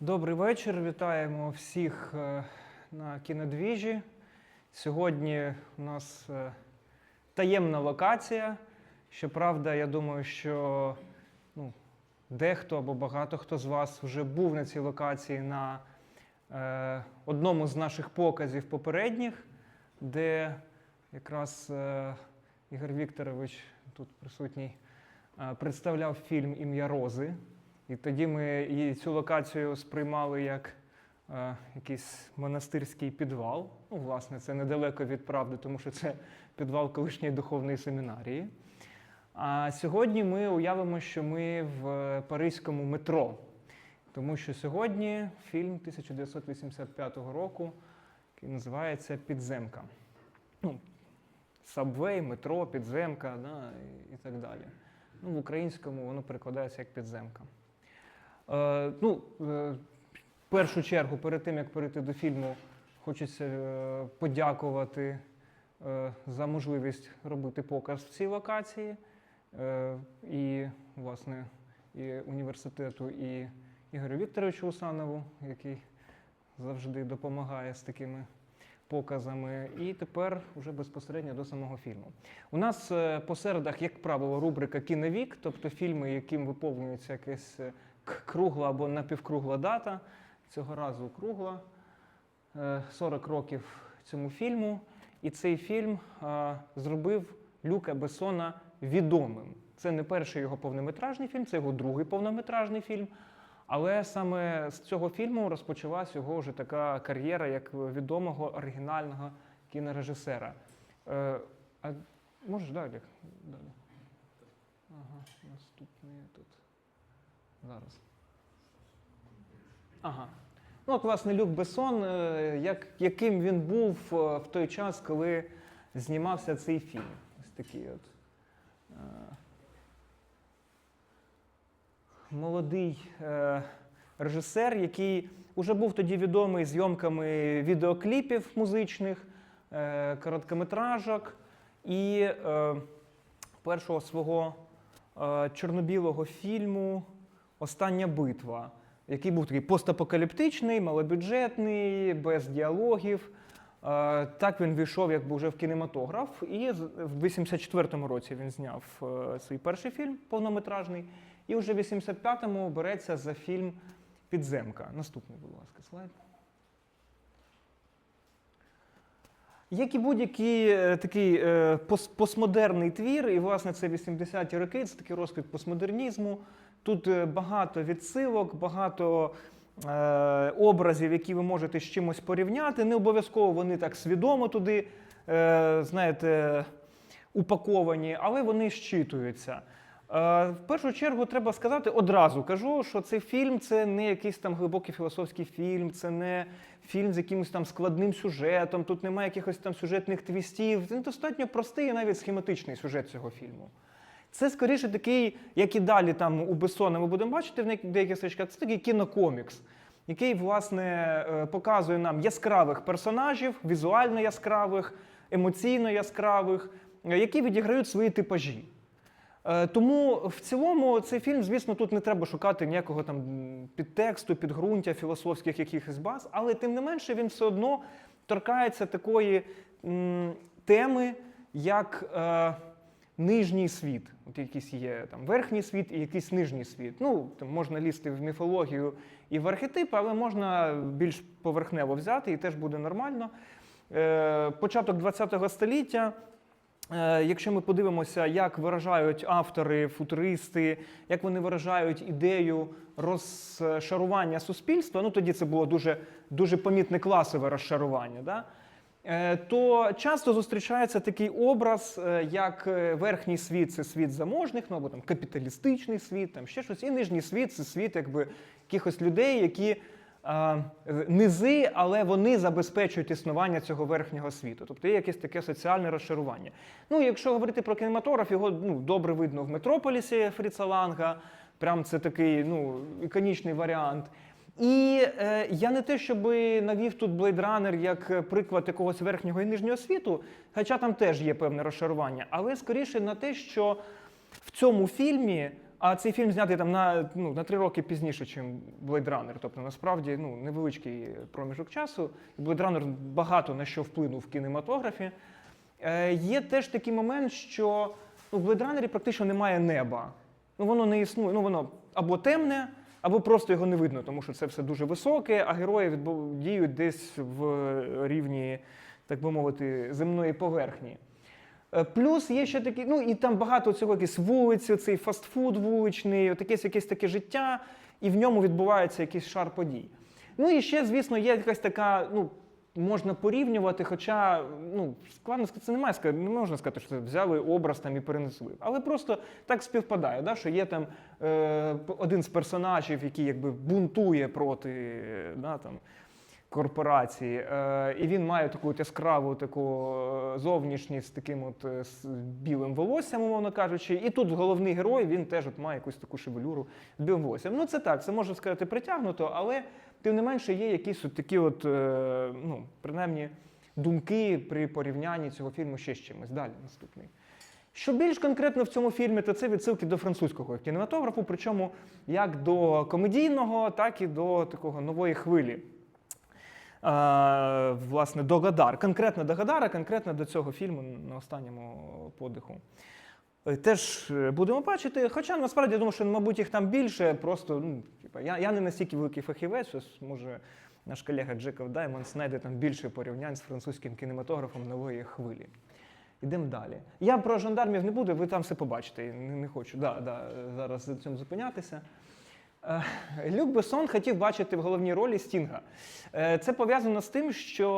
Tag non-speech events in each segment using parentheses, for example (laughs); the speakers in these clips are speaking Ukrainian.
Добрий вечір. Вітаємо всіх е, на кінодвіжі. Сьогодні у нас е, таємна локація. Щоправда, я думаю, що ну, дехто або багато хто з вас вже був на цій локації на е, одному з наших показів попередніх, де якраз е, Ігор Вікторович, тут присутній, е, представляв фільм Ім'я Рози. І тоді ми і цю локацію сприймали як е, якийсь монастирський підвал. Ну, власне, це недалеко від правди, тому що це підвал колишньої духовної семінарії. А сьогодні ми уявимо, що ми в паризькому метро, тому що сьогодні фільм 1985 року, який називається Підземка. Ну, Сабвей, метро, підземка да, і, і так далі. Ну, в українському воно перекладається як підземка. Е, ну, е, в першу чергу, перед тим як перейти до фільму, хочеться е, подякувати за можливість робити показ в цій локації. І, власне, і університету, і Ігорю Вікторовичу Усанову, який завжди допомагає з такими показами. І тепер вже безпосередньо до самого фільму. У нас по середах, як правило, рубрика Кіновік, тобто фільми, яким виповнюється якась к- кругла або напівкругла дата. Цього разу кругла. Е, 40 років цьому фільму. І цей фільм е, зробив Люка Бесона відомим. Це не перший його повнометражний фільм, це його другий повнометражний фільм. Але саме з цього фільму розпочалась його вже така кар'єра як відомого оригінального кінорежисера. Е, а можеш далі? далі? Ага, наступний тут. Зараз. Ага. Ну, от, власне, Люк Бесон, е, як, яким він був е, в той час, коли знімався цей фільм. Ось такий от. е, Молодий е, режисер, який вже був тоді відомий зйомками відеокліпів музичних, е, короткометражок і е, першого свого е, чорно-білого фільму Остання битва, який був такий постапокаліптичний, малобюджетний, без діалогів. Е, Так він війшов якби вже в кінематограф, і в 84-му році він зняв е, свій перший фільм повнометражний, і вже в 85-му береться за фільм Підземка. Наступний, будь ласка, слайд. Як і будь-який е, такий постмодерний твір, і власне це 80-ті роки, це такий розквіт постмодернізму. Тут е, багато відсилок, багато е, образів, які ви можете з чимось порівняти. Не обов'язково вони так свідомо туди, е, знаєте, упаковані, але вони щитуються. Е, В першу чергу треба сказати одразу кажу, що цей фільм це не якийсь там глибокий філософський фільм, це не фільм з якимось там складним сюжетом, тут немає якихось там сюжетних твістів. Це достатньо простий і навіть схематичний сюжет цього фільму. Це скоріше такий, як і далі там у Бессона ми будемо бачити в деяких стрічках, це такий кінокомікс, який, власне, е, показує нам яскравих персонажів, візуально яскравих, емоційно яскравих, е, які відіграють свої типажі. Е, Тому в цілому цей фільм, звісно, тут не треба шукати ніякого там підтексту, підґрунтя, філософських якихось баз, але тим не менше він все одно торкається такої м, теми, як е, нижній світ. От якийсь є там верхній світ і якийсь нижній світ. Ну, там можна лізти в міфологію і в архетипи, але можна більш поверхнево взяти, і теж буде нормально. Е, початок ХХ століття. Е, Якщо ми подивимося, як виражають автори, футуристи, як вони виражають ідею розшарування суспільства, ну тоді це було дуже, дуже помітне класове розшарування. Да? Е, То часто зустрічається такий образ, е, як е, верхній світ це світ заможних, ну або там капіталістичний світ, там ще щось, і нижній світ це світ якби якихось людей, які а, низи, але вони забезпечують існування цього верхнього світу. Тобто є якесь таке соціальне розшарування. Ну, якщо говорити про кінематограф, його ну, добре видно в Метрополісі Фріца Ланга. Прям це такий ну, іконічний варіант. І е, я не те, щоб навів тут Blade Runner як е, приклад якогось верхнього і нижнього світу, хоча там теж є певне розшарування, але скоріше на те, що в цьому фільмі А цей фільм знятий там на, ну, на три роки пізніше, ніж Blade Runner. Тобто, насправді, ну, невеличкий проміжок часу. Blade Runner багато на що вплинув в кінематографі. Е, є теж такий момент, що ну, в Blade Runner практично немає неба. Ну, воно не існує. Ну, воно або темне, або просто його не видно, тому що це все дуже високе, а герої діють десь в рівні, так би мовити, земної поверхні. Е, Плюс є ще такі, ну і там багато цього якісь вулиці, цей фастфуд вуличний, от якесь, якесь таке життя, і в ньому відбувається якийсь шар подій. Ну і ще, звісно, є якась така, ну, можна порівнювати, хоча ну, складно сказати, це немає не можна сказати, що взяли образ там і перенесли. Але просто так співпадає, да, що є там е, один з персонажів, який якби бунтує проти да, там, корпорації, е, і він має таку от яскраву таку е, зовнішність таким от е, з білим волоссям, умовно кажучи. І тут головний герой він теж от має якусь таку шевелюру з білим волоссям. Ну це так, це можна сказати притягнуто, але тим не менше є якісь от такі, от, е, ну, принаймні, думки при порівнянні цього фільму ще з чимось. Далі наступний. Що більш конкретно в цьому фільмі, то це відсилки до французького кінематографу, причому як до комедійного, так і до такого нової хвилі. Е, власне, до Гадар. Конкретно до Гадара, конкретно до цього фільму на останньому подиху. Е, Теж е, будемо бачити. Хоча насправді я думаю, що, мабуть, їх там більше. Просто ну, типа, я, я не настільки великий фахівець, ось може наш колега Джеков Даймонд знайде там більше порівнянь з французьким кінематографом нової хвилі. Йдемо далі. Я про жандармів не буду, ви там все побачите. Не, не хочу да, да, зараз на цьому зупинятися. Е, Люк Бессон хотів бачити в головній ролі Стінга. Це пов'язано з тим, що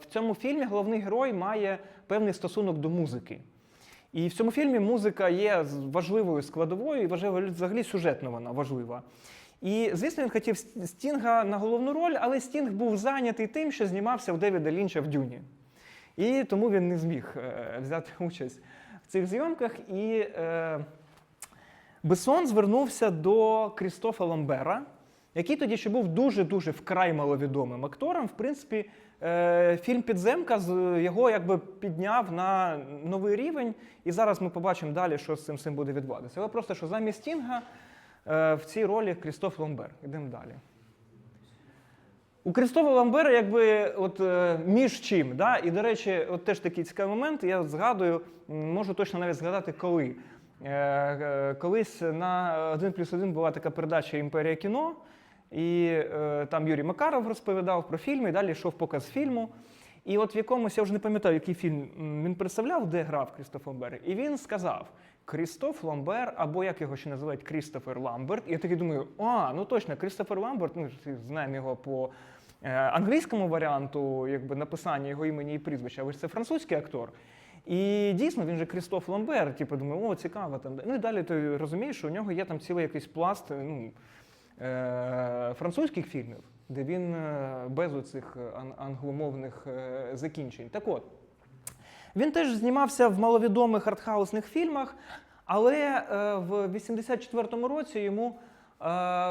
в цьому фільмі головний герой має певний стосунок до музики. І в цьому фільмі музика є важливою складовою, і важливо взагалі сюжетно вона важлива. І, звісно, він хотів Стінга на головну роль, але Стінг був зайнятий тим, що знімався в Девіда Лінча в Дюні. І тому він не зміг е, взяти (laughs) участь в цих зйомках. І е, Бессон звернувся до Крістофа Ламбера, який тоді ще був дуже-дуже вкрай маловідомим актором. В принципі, е, фільм Підземка його якби підняв на новий рівень. І зараз ми побачимо далі, що з цим всім буде відбуватися. Але просто що замість Стінга е, в цій ролі Крістоф Ламбер. Ідемо далі. У Крістофа Ламбера якби от е, між чим. Да? І, до речі, от теж такий цікавий момент. Я згадую, можу точно навіть згадати, коли. Колись на 1 плюс 1 була така передача Імперія кіно, і е, там Юрій Макаров розповідав про фільми, і далі йшов показ фільму. І от в якомусь, я вже не пам'ятаю, який фільм він представляв, де грав Крістоф Ламбер. І він сказав: Крістоф Ламбер, або як його ще називають Крістофер Ламберт. І я такий думаю, а, ну точно, Крістофер Ламберт, ну знаємо його по е, англійському варіанту, якби написання його імені і прізвища, але ж це французький актор. І дійсно він же Крістоф Ламбер, типу, думаю, о, цікаво там. Ну і далі ти розумієш, що у нього є там цілий якийсь пласт ну, французьких фільмів, де він е, без оцих англомовних е, закінчень. Так от, він теж знімався в маловідомих артхаусних фільмах, але е, в 84-му році йому е,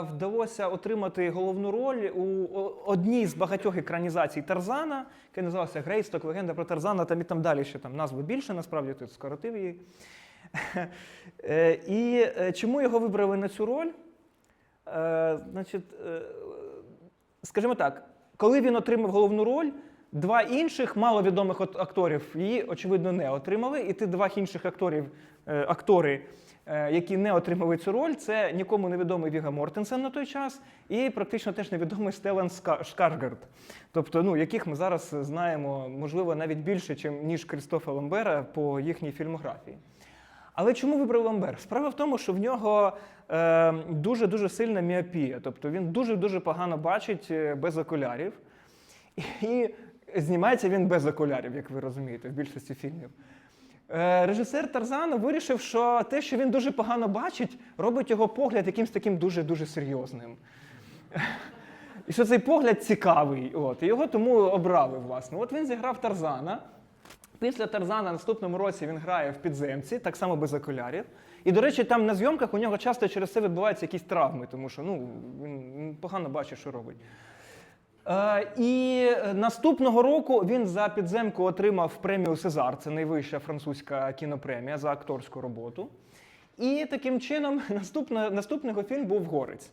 вдалося отримати головну роль у одній з багатьох екранізацій Тарзана, яка називалася Грейсток, легенда про Тарзана, там і там далі ще там назви більше, насправді тут скоротив її. (laughs) Е, І е, чому його вибрали на цю роль? Е, Значить, е, скажімо так, коли він отримав головну роль, два інших маловідомих акторів її, очевидно, не отримали. І ті два інших акторів, е, актори, які не отримали цю роль, це нікому невідомий Віга Мортенсен на той час, і практично теж невідомий Стелан Шкаргард. Тобто, ну, яких ми зараз знаємо, можливо, навіть більше, ніж Крістофа Ламбера по їхній фільмографії. Але чому вибрав Ламбер? Справа в тому, що в нього е, дуже-дуже сильна міопія. Тобто він дуже-дуже погано бачить е, без окулярів. І знімається він без окулярів, як ви розумієте, в більшості фільмів. Е, Режисер Тарзана вирішив, що те, що він дуже погано бачить, робить його погляд якимось таким дуже-дуже серйозним. І що цей погляд цікавий. От, і його тому обрали, власне. От він зіграв Тарзана. Після Тарзана наступному році він грає в підземці, так само без окулярів. І, до речі, там на зйомках у нього часто через це відбуваються якісь травми, тому що ну, він погано бачить, що робить. Е, і наступного року він за підземку отримав премію Сезар, це найвища французька кінопремія за акторську роботу. І таким чином (laughs) наступна, наступний фільм був Горець.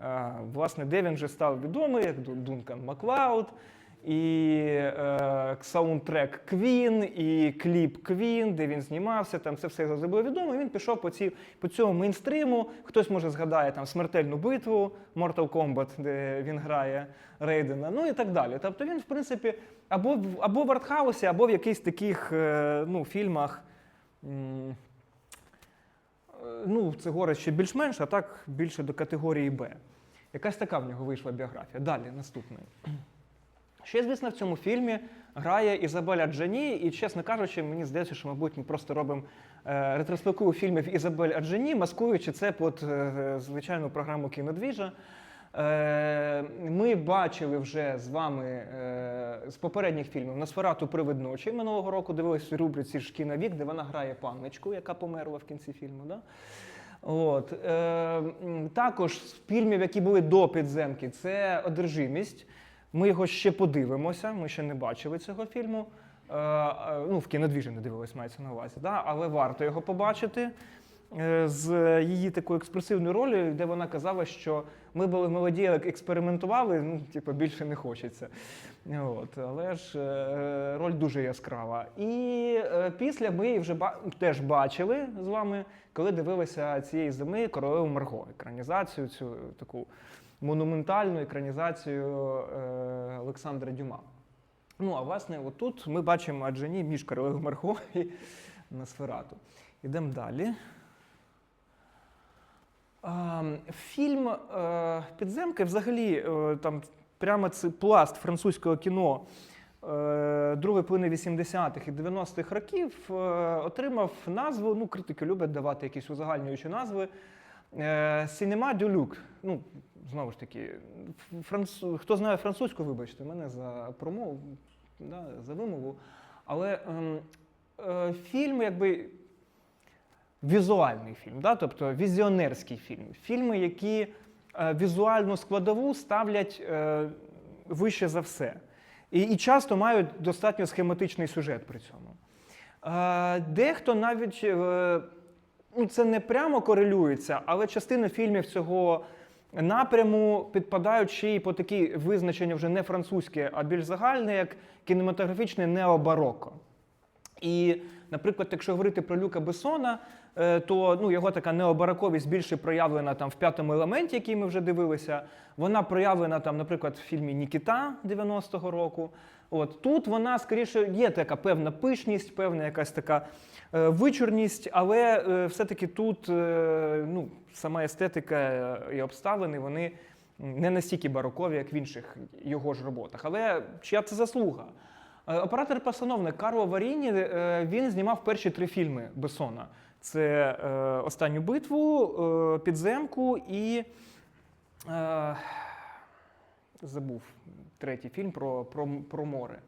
Е, Власне, де він вже став відомий, як Ду- Дункан Маклауд, і е, саундтрек Квін, і кліп Квін, де він знімався, там це все його було відомо. І він пішов по, ці, по цьому мейнстриму. Хтось може згадає там смертельну битву Mortal Kombat, де він грає Рейдена, ну і так далі. Тобто він, в принципі, або, або в артхаусі, або в якихось таких е, ну, фільмах. м, е, Ну, це горе ще більш-менш, а так більше до категорії Б. Якась така в нього вийшла біографія. Далі, наступний. Ще, звісно, в цьому фільмі грає Ізабеля Джані, і, чесно кажучи, мені здається, що, мабуть, ми просто робимо е, ретроспективу фільмів Ізабель Аджані, маскуючи це під е, звичайну програму кінодвіжа. Е, ми бачили вже з вами з попередніх фільмів Носферату Привид ночі минулого року дивилися в рубриці «Шкіна вік, де вона грає панночку, яка померла в кінці фільму. Да? От. Також з фільмів, які були до підземки, це одержимість. Ми його ще подивимося, ми ще не бачили цього фільму. Е, е, ну, в кінодвіжі не дивились, мається на увазі, да? але варто його побачити е, з її такою експресивною ролью, де вона казала, що ми були молоді, експериментували, ну, типу, більше не хочеться. От, але ж роль дуже яскрава. І після ми її вже ба- теж бачили з вами, коли дивилися цієї зими королеву Марго, екранізацію, цю таку монументальну екранізацію е, Олександра Дюма. Ну, а власне, отут ми бачимо Аджані між королевою Марго і Носферату. Ідемо далі. Фільм е, Підземки взагалі е, там прямо це пласт французького кіно другої половини 80-х і 90-х років отримав назву. Ну, критики люблять давати якісь узагальнюючі назви. Сінема Дюлюк. Ну, знову ж таки, францу... хто знає французьку, вибачте, мене за промову, да, за вимову. Але ем, е, фільм, якби візуальний фільм, да? тобто візіонерський фільм. Фільми, які е, візуальну складову ставлять е, вище за все. І, і часто мають достатньо схематичний сюжет при цьому. Е, дехто навіть е, ну, це не прямо корелюється, але частина фільмів цього напряму підпадають ще й по такі визначення вже не французьке, а більш загальне, як кінематографічне необароко. І, наприклад, якщо говорити про Люка Бесона, е, то ну, його така необараковість більше проявлена там в п'ятому елементі, який ми вже дивилися. Вона проявлена там, наприклад, в фільмі Нікіта 90-го року. От тут вона скоріше є така певна пишність, певна якась така е, вичурність, але е, все-таки тут е, ну, сама естетика і обставини вони не настільки барокові, як в інших його ж роботах. Але чия це заслуга? Е, Оператор-постановник Карло Варіні е, він знімав перші три фільми Бесона: це е, Останню битву, е, Підземку і е, забув третій фільм про, про, про море,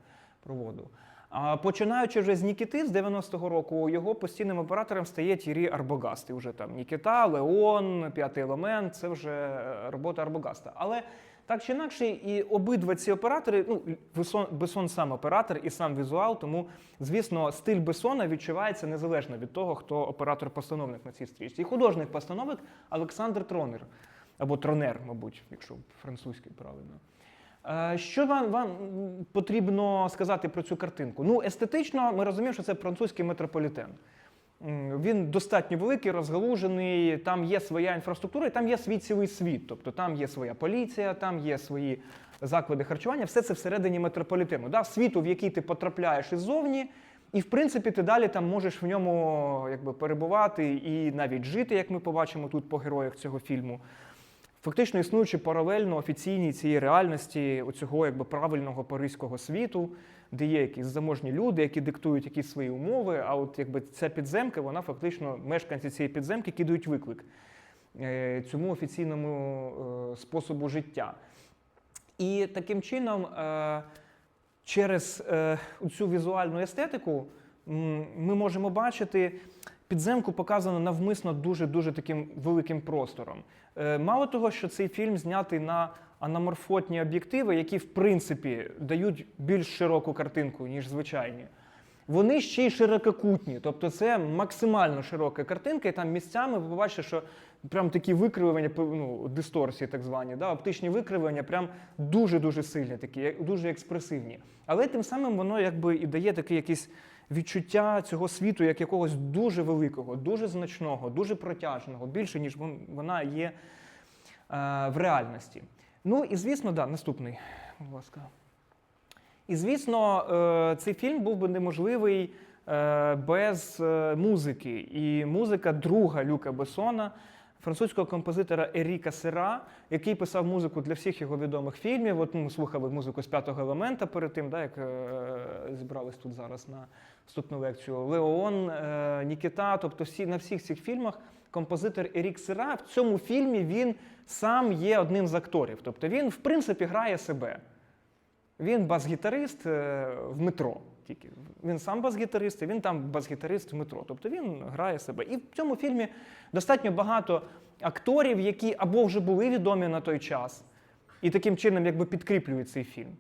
про воду. А починаючи вже з Нікіти з 90-го року, його постійним оператором стає Тірі Арбогаст. І вже там Нікіта, Леон, П'ятий елемент це вже е, робота Арбогаста. Але так чи інакше, і обидва ці оператори, ну Бесон, Бесон сам оператор і сам візуал, тому звісно, стиль Бесона відчувається незалежно від того, хто оператор-постановник на цій стрічці. І художник постановник Олександр Тронер або Тронер, мабуть, якщо французький правильно. Е, Що вам, вам потрібно сказати про цю картинку? Ну, естетично, ми розуміємо, що це французький метрополітен. Він достатньо великий, розгалужений, там є своя інфраструктура, і там є свій цілий світ. Тобто там є своя поліція, там є свої заклади харчування, все це всередині метрополітену. Да? Світу, в який ти потрапляєш іззовні, і в принципі ти далі там можеш в ньому якби, перебувати і навіть жити, як ми побачимо тут по героях цього фільму. Фактично існуючи паралельно офіційній цієї реальності оцього якби правильного паризького світу, де є якісь заможні люди, які диктують якісь свої умови. А от якби ця підземка, вона фактично мешканці цієї підземки кидають виклик е, цьому офіційному е, способу життя. І таким чином, е, через цю візуальну естетику, ми можемо бачити. Підземку показано навмисно дуже-дуже таким великим простором. Е, Мало того, що цей фільм знятий на анаморфотні об'єктиви, які в принципі дають більш широку картинку, ніж звичайні. Вони ще й ширококутні, тобто це максимально широка картинка, і там місцями ви побачите, що прям такі викривлення, ну, дисторсії, так звані, да, оптичні викривлення, прям дуже-дуже сильні, такі, дуже експресивні. Але тим самим воно якби і дає таке якесь відчуття цього світу як якогось дуже великого, дуже значного, дуже протяжного, більше, ніж вона є е, в реальності. Ну і звісно, да, наступний, будь ласка. І звісно, е, цей фільм був би неможливий е, без музики. І музика друга Люка Бесона, французького композитора Еріка Сера, який писав музику для всіх його відомих фільмів. От ми слухали музику з п'ятого елемента перед тим, да, як е, зібрались тут зараз на вступну лекцію. Леон, е, Нікіта, тобто всі, на всіх цих фільмах композитор Ерік Сера в цьому фільмі він сам є одним з акторів. Тобто він, в принципі, грає себе. Він бас-гітарист е, в метро. Тільки він сам бас-гітарист, і він там бас-гітарист метро. Тобто він грає себе. І в цьому фільмі достатньо багато акторів, які або вже були відомі на той час, і таким чином якби підкріплюють цей фільм,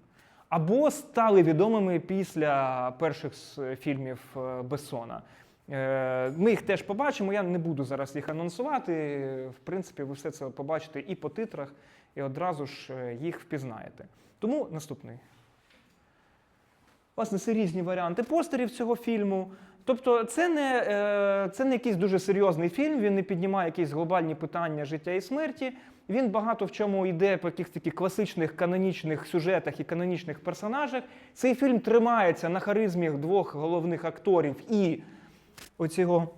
або стали відомими після перших фільмів е, Бессона. Е, Ми їх теж побачимо. Я не буду зараз їх анонсувати. В принципі, ви все це побачите і по титрах, і одразу ж е, їх впізнаєте. Тому наступний. Власне, це різні варіанти постерів цього фільму. Тобто, це не, е, це не якийсь дуже серйозний фільм, він не піднімає якісь глобальні питання життя і смерті. Він багато в чому йде по якихось таких класичних канонічних сюжетах і канонічних персонажах. Цей фільм тримається на харизмі двох головних акторів і оцього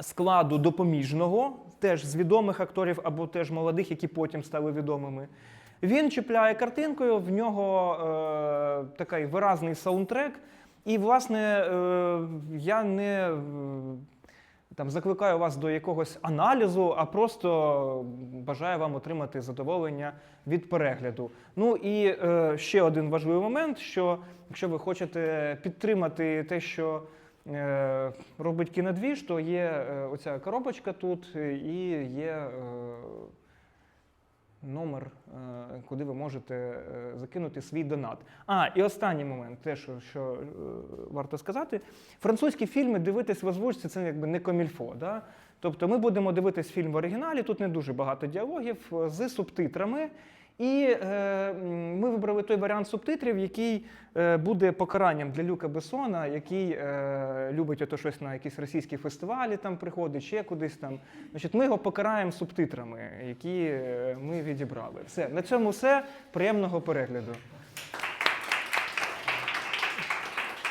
складу допоміжного, теж з відомих акторів або теж молодих, які потім стали відомими. Він чіпляє картинкою, в нього е, такий виразний саундтрек. І, власне, е, я не е, там, закликаю вас до якогось аналізу, а просто бажаю вам отримати задоволення від перегляду. Ну і е, ще один важливий момент: що якщо ви хочете підтримати те, що е, робить кінодвіж, то є е, оця коробочка тут е, і є. Е, номер, е, куди ви можете е, закинути свій донат. А, і останній момент, те, що, що е, варто сказати, французькі фільми дивитись в озвучці це якби не комільфо. Да? Тобто ми будемо дивитись фільм в оригіналі, тут не дуже багато діалогів з субтитрами. І е, ми вибрали той варіант субтитрів, який е, буде покаранням для Люка Бессона, який е, любить ото щось на якісь російські фестивалі, там приходить, ще кудись там. Значить, ми його покараємо субтитрами, які е, ми відібрали. Все, на цьому все. Приємного перегляду.